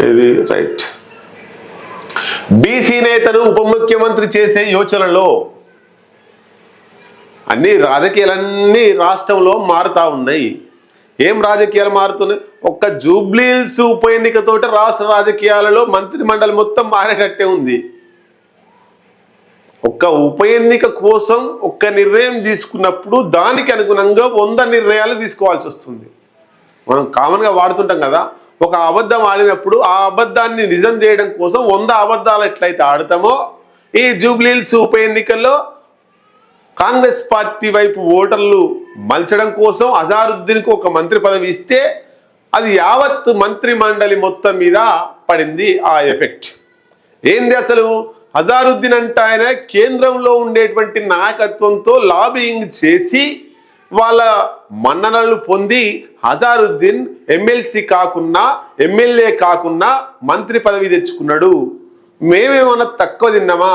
ఇది right. BC నేతను ఉప ముఖ్యమంత్రి చేసే యోచనలో అన్ని రాజకీయాలన్నీ రాష్ట్రంలో మారుతా ఉన్నాయి. ఏం రాజకీయాలు మారుతున్నాయి? ఒక్క జూబ్లీల్స్ ఉప ఎన్నికతోటి రాష్ట్ర రాజకీయాలలో మంత్రి మండలి మొత్తం మారేటట్టే ఉంది. ఒక్క ఉప ఎన్నిక కోసం ఒక్క నిర్ణయం తీసుకున్నప్పుడు దానికి అనుగుణంగా వంద నిర్ణయాలు తీసుకోవాల్సి వస్తుంది. మనం కామన్గా వాడుతుంటాం కదా. ఒక అబద్ధం ఆడినప్పుడు ఆ అబద్ధాన్ని నిజం చేయడం కోసం వంద అబద్ధాలు ఎట్లయితే ఆడతామో ఈ జూబ్లీల్స్ ఉప ఎన్నికల్లో కాంగ్రెస్ పార్టీ వైపు ఓటర్లు మలచడం కోసం అజారుద్దీన్కు ఒక మంత్రి పదవి ఇస్తే అది యావత్ మంత్రి మండలి మొత్తం మీద పడింది ఆ ఎఫెక్ట్. ఏంది అసలు? అజారుద్దీన్ అంటే ఆయన కేంద్రంలో ఉండేటువంటి నాయకత్వంతో లాబింగ్ చేసి వాళ్ళ మన్ననలు పొంది హజారుద్దీన్ ఎమ్మెల్సీ కాకున్నా ఎమ్మెల్యే కాకున్నా మంత్రి పదవి తెచ్చుకున్నాడు. మేమేమన్నా తక్కువ తిన్నామా?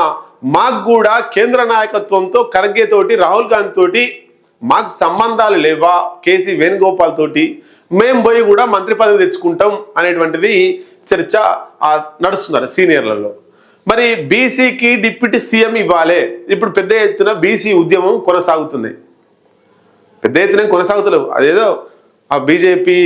మాకు కూడా కేంద్ర నాయకత్వంతో ఖర్గే తోటి రాహుల్ గాంధీ తోటి మాకు సంబంధాలు లేవా? కేసీ వేణుగోపాల్ తోటి మేము పోయి కూడా మంత్రి పదవి తెచ్చుకుంటాం అనేటువంటిది చర్చ నడుస్తున్నారు సీనియర్లలో. మరి బీసీకి డిప్యూటీ సీఎం ఇవ్వాలి. ఇప్పుడు పెద్ద ఎత్తున బీసీ ఉద్యమం కొనసాగుతున్నాయి పెద్ద ఎత్తున కొనసాగుతలేవు. అదేదో ఆ బీజేపీ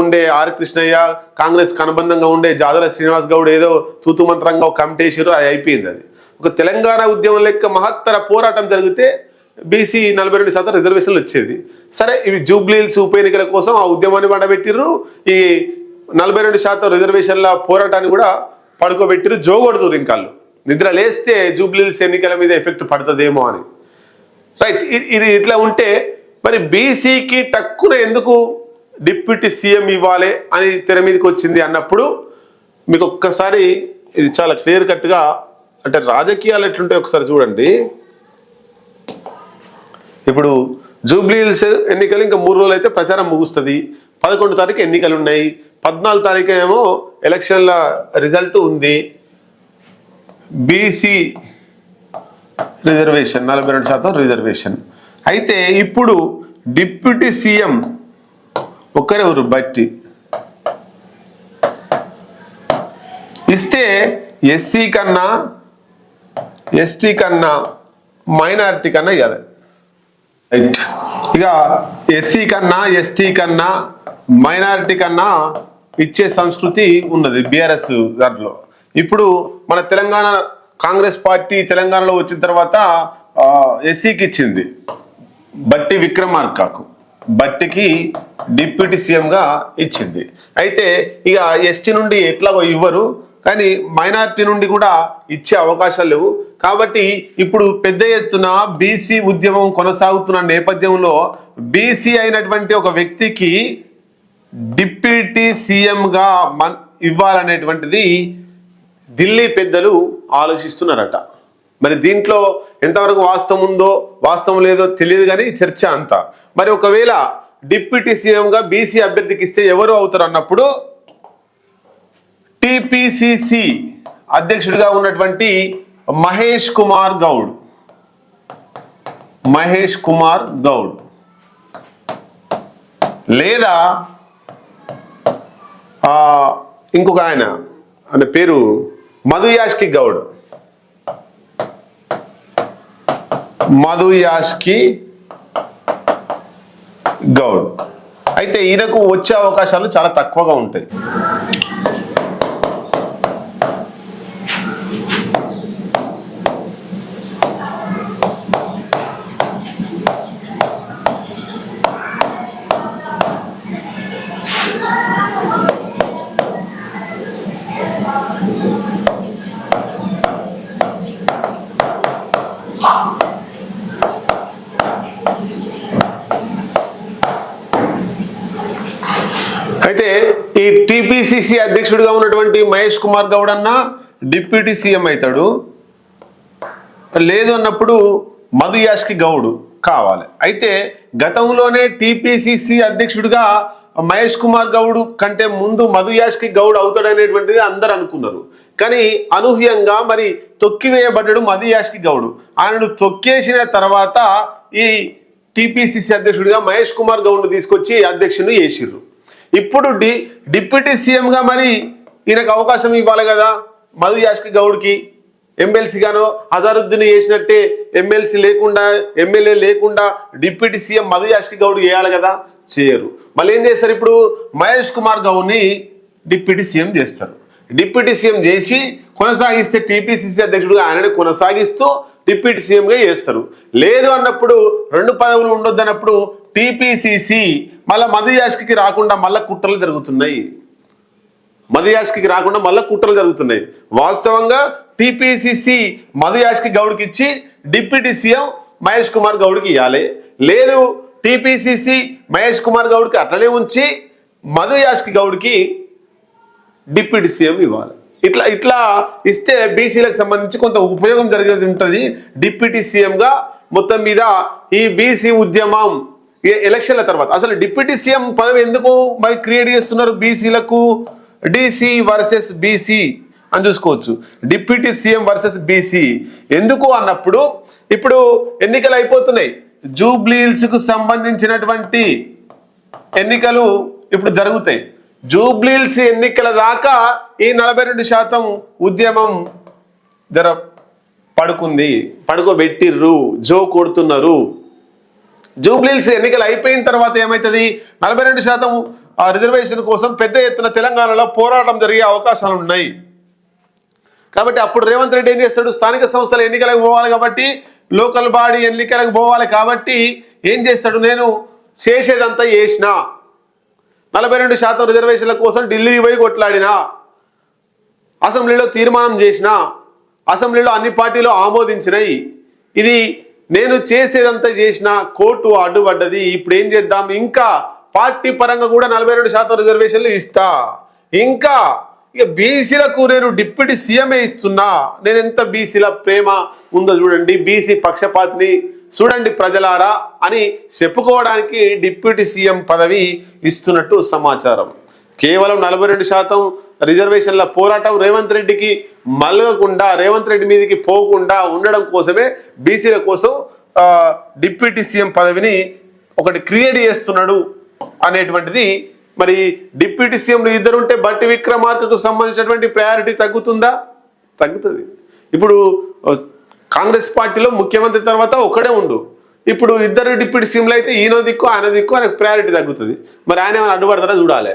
ఉండే ఆర్ కృష్ణయ్య కాంగ్రెస్ అనుబంధంగా ఉండే జాదల శ్రీనివాస్ గౌడ్ ఏదో తూతు మంత్రంగా ఒక కమిటీ వేసారు అది అయిపోయింది అది. ఒక తెలంగాణ ఉద్యమం లెక్క మహత్తర పోరాటం జరిగితే బీసీ నలభై రెండు శాతం రిజర్వేషన్లు వచ్చేది. సరే ఇవి జూబ్లీల్స్ ఉప ఎన్నికల కోసం ఆ ఉద్యమాన్ని పండబెట్టిర్రు ఈ నలభై రెండు శాతం రిజర్వేషన్ల పోరాటాన్ని కూడా పడుకోబెట్టిరు జోగొడుతురు ఇంకాళ్ళు నిద్ర లేస్తే జూబ్లీల్స్ ఎన్నికల మీద ఎఫెక్ట్ పడుతుందేమో అని. రైట్ ఇది ఇట్లా ఉంటే మరి బీసీకి టక్కున ఎందుకు డిప్యూటీ సీఎం ఇవ్వాలి అని తెర మీదకి వచ్చింది అన్నప్పుడు మీకు ఒక్కసారి ఇది చాలా క్లియర్ కట్గా అంటే రాజకీయాలు ఎట్లుంటాయి ఒకసారి చూడండి. ఇప్పుడు జూబ్లీహిల్స్ ఎన్నికలు ఇంకా మూడు రోజులు అయితే ప్రచారం ముగుస్తుంది. పదకొండు తారీఖు ఎన్నికలు ఉన్నాయి. పద్నాలుగు తారీఖు ఏమో ఎలక్షన్ల రిజల్ట్ ఉంది. బీసీ రిజర్వేషన్ నలభై రెండు శాతం రిజర్వేషన్. అయితే ఇప్పుడు డిప్యూటీ సీఎం ఒకరెవరు బట్టి. ఇస్తే ఎస్సీ కన్నా ఎస్టీ కన్నా మైనారిటీ కన్నా ఇవ్వాలి రైట్ ఇక ఎస్సీ కన్నా ఎస్టీ కన్నా మైనారిటీ కన్నా ఇచ్చే సంస్కృతి ఉన్నది బీఆర్ఎస్ దాంట్లో. ఇప్పుడు మన తెలంగాణ కాంగ్రెస్ పార్టీ తెలంగాణలో వచ్చిన తర్వాత ఎస్సీకి ఇచ్చింది. బట్టి విక్రమార్కకు బట్టికి డిప్యూటీ సీఎంగా ఇచ్చింది. అయితే ఇక ఎస్టీ నుండి ఎట్లాగో ఇవ్వరు కానీ మైనారిటీ నుండి కూడా ఇచ్చే అవకాశాలు లేవు. కాబట్టి ఇప్పుడు పెద్ద ఎత్తున బీసీ ఉద్యమం కొనసాగుతున్న నేపథ్యంలో బీసీ అయినటువంటి ఒక వ్యక్తికి డిప్యూటీ సీఎంగా మన్ ఇవ్వాలనేటువంటిది ఢిల్లీ పెద్దలు ఆలోచిస్తున్నారట. మరి దీంట్లో ఎంతవరకు వాస్తవం ఉందో వాస్తవం లేదో తెలియదు కానీ చర్చ అంతా. మరి ఒకవేళ డిప్యూటీ సీఎంగా బీసీ అభ్యర్థికి ఇస్తే ఎవరు అవుతారు అన్నప్పుడు టిపిసిసి అధ్యక్షుడిగా ఉన్నటువంటి మహేష్ కుమార్ గౌడ్. మహేష్ కుమార్ గౌడ్. లేదా ఇంకొక ఆయన ఆయన పేరు మధుయాష్కి గౌడ్. మధుయాష్కి గౌడ్. అయితే ఈయనకు వచ్చే అవకాశాలు చాలా తక్కువగా ఉంటాయి. టిపిసిసి అధ్యక్షుడిగా ఉన్నటువంటి మహేష్ కుమార్ గౌడ్ అన్న డిప్యూటీ సీఎం అవుతాడు. లేదు అన్నప్పుడు మధు యాష్కి గౌడ్ కావాలి. అయితే గతంలోనే టిపిసిసి అధ్యక్షుడిగా మహేష్ కుమార్ గౌడ్ కంటే ముందు మధు యాష్కి గౌడ్ అవుతాడనేటువంటిది అందరు అనుకున్నారు. కానీ అనూహ్యంగా మరి తొక్కివేయబడ్డాడు మధు యాష్కి గౌడ్. ఆయనను తొక్కేసిన తర్వాత ఈ టిపిసిసి అధ్యక్షుడిగా మహేష్ కుమార్ గౌడ్ను తీసుకొచ్చి అధ్యక్షుని చేసిర్రు ఇప్పుడు డి డిప్యూటీ సీఎంగా మరి ఈయనకు అవకాశం ఇవ్వాలి కదా? మధు యాష్కి గౌడ్కి ఎమ్మెల్సీగానో అజారుద్దీన్ చేసినట్టే ఎమ్మెల్సీ లేకుండా ఎమ్మెల్యే లేకుండా డిప్యూటీ సీఎం మధు యాష్కి గౌడ్ చేయాలి కదా? చేయరు. మళ్ళీ ఏం చేస్తారు ఇప్పుడు? మహేష్ కుమార్ గౌడ్ని డిప్యూటీ సీఎం చేస్తారు. డిప్యూటీ సీఎం చేసి కొనసాగిస్తే టీపీసీసీ అధ్యక్షుడుగా ఆయనని కొనసాగిస్తూ డిప్యూటీ సీఎంగా చేస్తారు. లేదు అన్నప్పుడు రెండు పదవులు ఉండొద్దు అన్నప్పుడు టీపీసీసీ మళ్ళీ మధు రాకుండా మళ్ళీ కుట్రలు జరుగుతున్నాయి. మధుయాష్కి రాకుండా మళ్ళీ కుట్రలు జరుగుతున్నాయి. వాస్తవంగా టీపీసీసీ మధుయాష్కి గౌడ్కి ఇచ్చి డిప్యూటీ సీఎం మహేష్ కుమార్ గౌడ్కి ఇవ్వాలి లేదు టీపీసీసీ మహేష్ కుమార్ గౌడ్కి అట్లనే ఉంచి మధుయాష్కి గౌడ్కి డిప్యూటీ సీఎం ఇవ్వాలి. ఇట్లా ఇట్లా ఇస్తే బీసీలకు సంబంధించి కొంత ఉపయోగం జరిగేది ఉంటుంది. డిప్యూటీ సీఎంగా మొత్తం మీద ఈ బీసీ ఉద్యమం ఎలక్షన్ల తర్వాత. అసలు డిప్యూటీ సీఎం పదవి ఎందుకు మరి క్రియేట్ చేస్తున్నారు బీసీలకు? డిసి వర్సెస్ బీసీ అని చూసుకోవచ్చు. డిప్యూటీ సీఎం వర్సెస్ బీసీ ఎందుకు అన్నప్పుడు ఇప్పుడు ఎన్నికలు అయిపోతున్నాయి. జూబ్లీల్స్కు సంబంధించినటువంటి ఎన్నికలు ఇప్పుడు జరుగుతాయి. జూబ్లీల్స్ ఎన్నికల దాకా ఈ నలభై రెండు శాతం ఉద్యమం జర పడుకుంది పడుకోబెట్టిర్రు జో కొడుతున్నారు. జూబ్లీల్స్ ఎన్నికలు అయిపోయిన తర్వాత ఏమవుతుంది నలభై రెండు శాతం ఆ రిజర్వేషన్ కోసం పెద్ద ఎత్తున తెలంగాణలో పోరాటం జరిగే అవకాశాలు ఉన్నాయి. కాబట్టి అప్పుడు రేవంత్ రెడ్డి ఏం చేస్తాడు? స్థానిక సంస్థల ఎన్నికలకు పోవాలి కాబట్టి లోకల్ బాడీ ఎన్నికలకు పోవాలి కాబట్టి ఏం చేస్తాడు? నేను చేసేదంతా చేసిన. నలభై రెండు శాతం రిజర్వేషన్ల కోసం ఢిల్లీ పోయి కొట్లాడిన. అసెంబ్లీలో తీర్మానం చేసిన. అసెంబ్లీలో అన్ని పార్టీలు ఆమోదించినాయి. ఇది నేను చేసేదంతా చేసిన కోర్టు అడ్డుపడ్డది. ఇప్పుడు ఏం చేద్దాం? ఇంకా పార్టీ పరంగా కూడా నలభై రెండు శాతం రిజర్వేషన్లు ఇస్తా. ఇంకా ఇక బీసీలకు నేను డిప్యూటీ సీఎంఏ ఇస్తున్నా. నేను ఎంత బీసీల ప్రేమ ఉందో చూడండి. బీసీ పక్షపాతిని చూడండి ప్రజలారా అని చెప్పుకోవడానికి డిప్యూటీ సీఎం పదవి ఇస్తున్నట్టు సమాచారం. కేవలం నలభై రెండు శాతం రిజర్వేషన్ల పోరాటం రేవంత్ రెడ్డికి మలగకుండా రేవంత్ రెడ్డి మీదకి పోకుండా ఉండడం కోసమే బీసీల కోసం డిప్యూటీ సీఎం పదవిని ఒకటి క్రియేట్ చేస్తున్నాడు అనేటువంటిది మరి డిప్యూటీ సీఎంలు ఇద్దరు ఉంటే బట్టి విక్రమార్కకు సంబంధించినటువంటి ప్రయారిటీ తగ్గుతుందా? తగ్గుతుంది. ఇప్పుడు కాంగ్రెస్ పార్టీలో ముఖ్యమంత్రి తర్వాత ఒకడే ఉండు. ఇప్పుడు ఇద్దరు డిప్యూటీ సీఎంలు అయితే ఈయన దిక్కు ఆయన దిక్కు ఆయనకు ప్రయారిటీ తగ్గుతుంది. మరి ఆయన ఏమైనా అడ్డుపడతారా చూడాలి.